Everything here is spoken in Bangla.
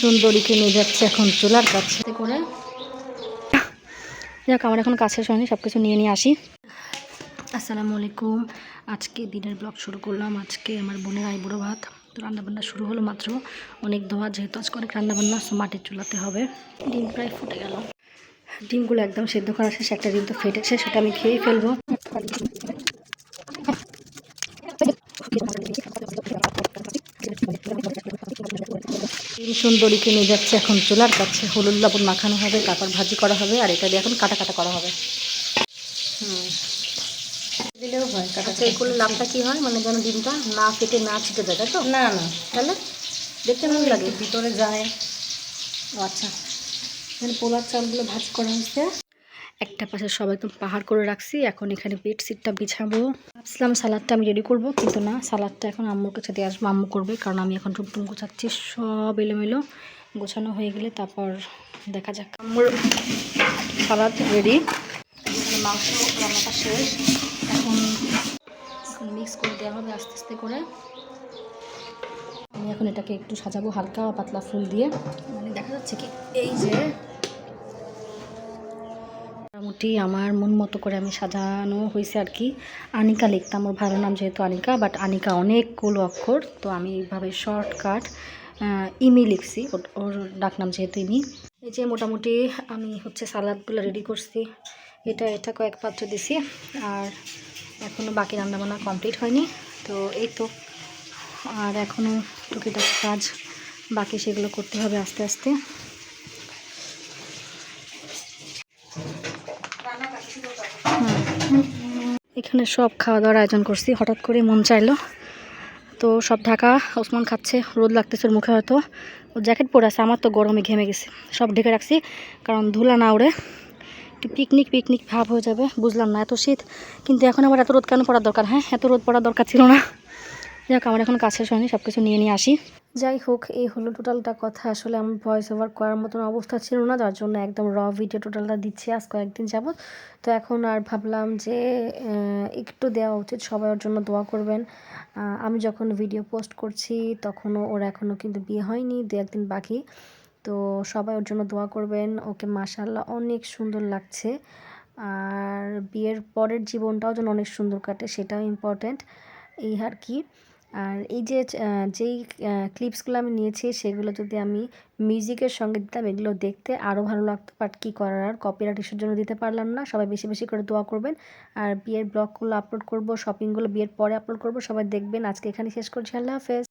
সুন্দরীকে নিয়ে যাচ্ছে এখন চুলার কাছে। করে যাক, আমার এখন কাছে সঙ্গে সব কিছু নিয়ে নিয়ে আসি। আসসালামু আলাইকুম। আজকে দিনের ব্লগ শুরু করলাম। আজকে আমার বোনের আইবুড়ো ভাত। তো রান্নাবান্না শুরু হলো মাত্র অনেক ধোয়া, যেহেতু আজকে অনেক রান্নাবান্না মাটির চুলাতে হবে। ডিম প্রায় ফুটে গেল। ডিমগুলো একদম সেদ্ধ করা শেষ, একটা ডিম তো ফেটেছে সেটা আমি খেয়েই ফেলব। ডিম সুন্দরীকে নিয়ে যাচ্ছে এখন চুলার কাছে। হলুদ লবণ মাখানো হবে তারপর ভাজি করা হবে আর এটা দিয়ে এখন কাটা কাটা করা হবে। হুম। দিলেও হয় কাটা এই করলে লাভটা কী হয়? মানে যেন ডিমটা না ফেটে না ছিটে যায় তাই তো? না না। তাহলে? দেখতে ভালো লাগে? ভিতরে যায়। ও আচ্ছা। এখানে পোলার চালগুলো ভাজ করা হয়েছে। একটা পাশে সব একদম পাহাড় করে রাখছি, এখন এখানে বেড সিটটা বিছাবো। ভাবছিলাম সালাদটা আমি রেডি করব, কিন্তু না সালাদটা এখন আম্মুর কাছে দিয়ে আসব, আম্মু করবে, কারণ আমি এখন টুমটুম গোছাচ্ছি, সব এলোমেলো গোছানো হয়ে গেলে তারপর দেখা যাক। আম্মুর সালাদ রেডি মাংস রান্নাটা শেষ এখন মিক্স করে দেওয়া হবে আস্তে আস্তে করে। আমি এখন এটাকে একটু সাজাবো হালকা পাতলা ফুল দিয়ে। মানে দেখা যাচ্ছে কি, এই যে মোটামুটি আমার মন মতো করে আমি সাজানো হয়েছে আর কি। আনিকা লিখতাম, ওর ভালো নাম যেহেতু আনিকা বাট আনিকা অনেকগুলো অক্ষর, তো আমি এইভাবে শর্টকাট ইমি লিখছি, ওর- ডাকনাম যেহেতু ইমি। এই যে মোটামুটি আমি হচ্ছে সালাদগুলো রেডি করছি, এটা এটা কয়েক পাত্র দিছি, আর এখনও বাকি রান্নাবান্না কমপ্লিট হয়নি, তো এই তো। আর এখনও টুকিটাকি কাজ বাকি সেগুলো করতে হবে আস্তে আস্তে। এখানে সব খাওয়া দাওয়ার আয়োজন করছি, হঠাৎ করে মন চাইলো। তো সব ঢাকা ওসমান খাচ্ছে, রোদ লাগতেছে ওর মুখে হয়তো। ও জ্যাকেট পরে আছে, আমার তো গরমে ঘেমে গেছে। সব ঢেকে রাখছি, কারণ ধুলা না উড়ে একটু পিকনিক পিকনিক ভাব হয়ে যাবে, বুঝলাম না, এত শীত। কিন্তু এখন আবার এত রোদ কেন পড়ার দরকার হ্যাঁ? এত রোদ পড়ার দরকার ছিল না। যাক, আমার এখন কাছের সঙ্গে সব কিছু নিয়ে নিয়ে আসি। যাই হোক, এই হলো টোটালটা কথা। আসলে আমার ভয়েস ওভার করার মতন অবস্থা ছিল না, যার জন্য একদম র ভিডিও টোটালটা দিচ্ছি আজ কয়েকদিন যাবত তো এখন আর ভাবলাম যে একটু দেওয়া উচিত সবাই ওর জন্য দোয়া করবেন। আমি যখন ভিডিও পোস্ট করছি, তখনও ওর এখনও কিন্তু বিয়ে হয়নি, দু একদিন বাকি। তো সবাই ওর জন্য দোয়া করবেন। ওকে মাশাল্লাহ অনেক সুন্দর লাগছে। আর বিয়ের পরের জীবনটাও যেন অনেক সুন্দর কাটে, সেটাও ইম্পর্ট্যান্ট এই আর কি। আর এই যে যেই ক্লিপসগুলো আমি নিয়েছি, সেগুলো যদি আমি মিউজিকের সঙ্গে দিতাম, এগুলো দেখতে আরও ভালো লাগতো। বাট কী করার? আর কপিরাইট ইস্যুর জন্য দিতে পারলাম না। সবাই বেশি বেশি করে দোয়া করবেন। আর বিয়ের ব্লগগুলো আপলোড করব শপিংগুলো বিয়ের পরে আপলোড করব, সবাই দেখবেন। আজকে এখানে শেষ করছি। আল্লাহ হাফেজ।